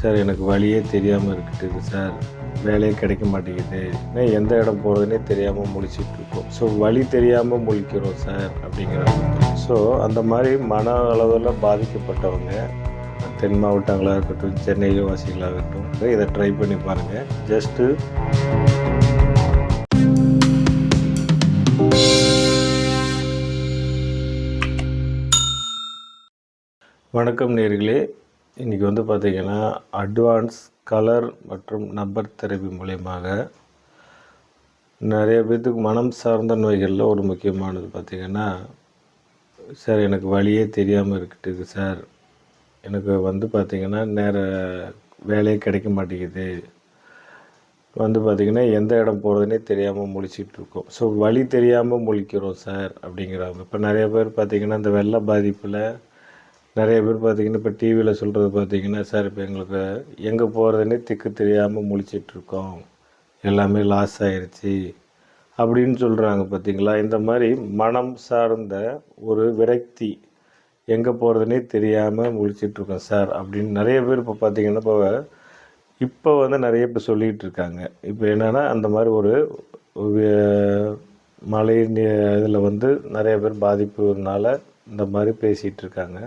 Sir எனக்கு வழியே தெரியாமல் இருக்குது சார். வேலையே கிடைக்க மாட்டேங்குது. நான் எந்த இடம் போகிறதுனே தெரியாமல் முழிச்சிட்டு இருக்கோம். ஸோ வழி தெரியாமல் முழிக்கிறோம் சார் அப்படிங்கிறாங்க ஸோ அந்த மாதிரி மன அளவில் பாதிக்கப்பட்டவங்க தென் மாவட்டங்களாக இருக்கட்டும் சென்னையில வாசிகளாகட்டும் இதை ட்ரை பண்ணி பாருங்கள் ஜஸ்ட்டு வணக்கம் நேர்களே. இன்றைக்கி வந்து பார்த்திங்கன்னா அட்வான்ஸ் கலர் மற்றும் நம்பர் தெரப்பி மூலயமாக நிறைய பேர்த்துக்கு மனம் சார்ந்த நோய்களில் ஒரு முக்கியமானது பார்த்திங்கன்னா சார் எனக்கு வழியே தெரியாமல் இருக்குது சார் எனக்கு வந்து பார்த்திங்கன்னா நேர வேலையே கிடைக்க மாட்டேங்குது. வந்து பார்த்திங்கன்னா எந்த இடம் போகிறதுனே தெரியாமல் முழிச்சிட்டு இருக்கோம். ஸோ வழி தெரியாமல் முழிக்கிறோம் சார் அப்படிங்கிறாங்க. இப்போ நிறைய பேர் பார்த்திங்கன்னா இந்த வெள்ள பாதிப்பில் நிறைய பேர் பார்த்திங்கன்னா இப்போ டிவியில் சொல்கிறது பார்த்திங்கன்னா சார் இப்போ எங்களுக்கு எங்கே போகிறதுனே திக்கு தெரியாமல் முழிச்சிட்ருக்கோம் எல்லாமே லாஸ் ஆயிடுச்சு அப்படின்னு சொல்கிறாங்க பார்த்திங்களா? இந்த மாதிரி மனம் சார்ந்த ஒரு விரக்தி எங்கே போகிறதுனே தெரியாமல் முழிச்சிட்ருக்கோம் சார். அப்படின்னு நிறைய பேர் இப்போ பார்த்திங்கன்னா இப்போ இப்போ வந்து நிறைய பேர் சொல்லிகிட்டு இருக்காங்க. இப்போ என்னென்னா அந்த மாதிரி ஒரு மழை இதில் வந்து நிறைய பேர் பாதிப்புனால இந்த மாதிரி பேசிகிட்டு இருக்காங்க.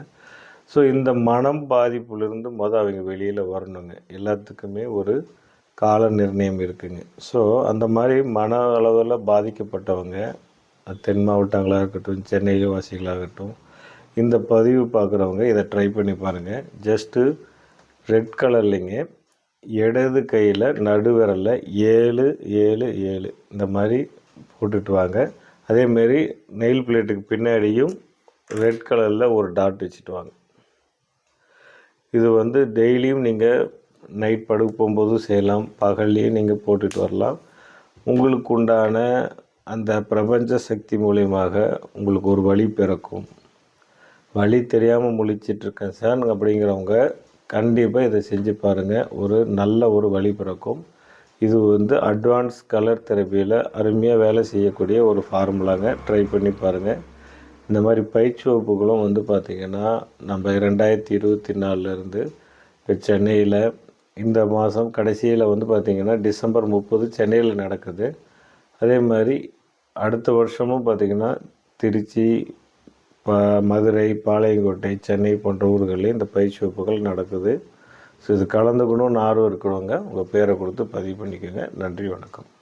ஸோ இந்த மனம் பாதிப்புலேருந்து மொதல் அவங்க வெளியில் வரணுங்க. எல்லாத்துக்குமே ஒரு கால நிர்ணயம் இருக்குங்க. ஸோ அந்த மாதிரி மன அளவில் பாதிக்கப்பட்டவங்க தென் மாவட்டங்களாக இருக்கட்டும் சென்னையில வாசிகளாகட்டும் இந்த பதிவு பார்க்குறவங்க இதை ட்ரை பண்ணி பாருங்கள் ஜஸ்ட்டு ரெட் கலர்லிங்க இடது கையில் நடுவிரலில் ஏழு ஏழு ஏழு இந்த மாதிரி போட்டுட்டு வாங்க. அதேமாரி நெயில் பிளேட்டுக்கு பின்னாடியும் ரெட் கலரில் ஒரு டாட் வச்சுட்டு வாங்க. இது வந்து டெய்லியும் நீங்கள் நைட் படுக்க போகும்போதும் செய்யலாம். பகல்லையும் நீங்கள் போட்டுட்டு வரலாம். உங்களுக்கு உண்டான அந்த பிரபஞ்ச சக்தி மூலியமாக உங்களுக்கு ஒரு வழி பிறக்கும். வழி தெரியாமல் முழிச்சிட்ருக்கேன் சார் அப்படிங்கிறவங்க கண்டிப்பாக இதை செஞ்சு பாருங்கள் ஒரு நல்ல ஒரு வழி பிறக்கும். இது வந்து அட்வான்ஸ் கலர் தெரப்பியில் அருமையாக வேலை செய்யக்கூடிய ஒரு ஃபார்முலாங்க ட்ரை பண்ணி பாருங்கள் இந்த மாதிரி பயிற்சி வகுப்புகளும் வந்து பார்த்திங்கன்னா நம்ம ரெண்டாயிரத்தி இருபத்தி நாலுலேருந்து இப்போ சென்னையில் இந்த மாதம் கடைசியில் வந்து பார்த்திங்கன்னா டிசம்பர் முப்பது சென்னையில் நடக்குது. அதே மாதிரி அடுத்த வருஷமும் பார்த்திங்கன்னா திருச்சி ப மதுரை பாளையங்கோட்டை சென்னை போன்ற ஊர்களில் இந்த பயிற்சி வகுப்புகள் நடக்குது. ஸோ இது கலந்துக்கணும்னு ஆர்வம் இருக்கிறவங்க உங்கள் பேரை கொடுத்து பதிவு பண்ணிக்கோங்க. நன்றி வணக்கம்.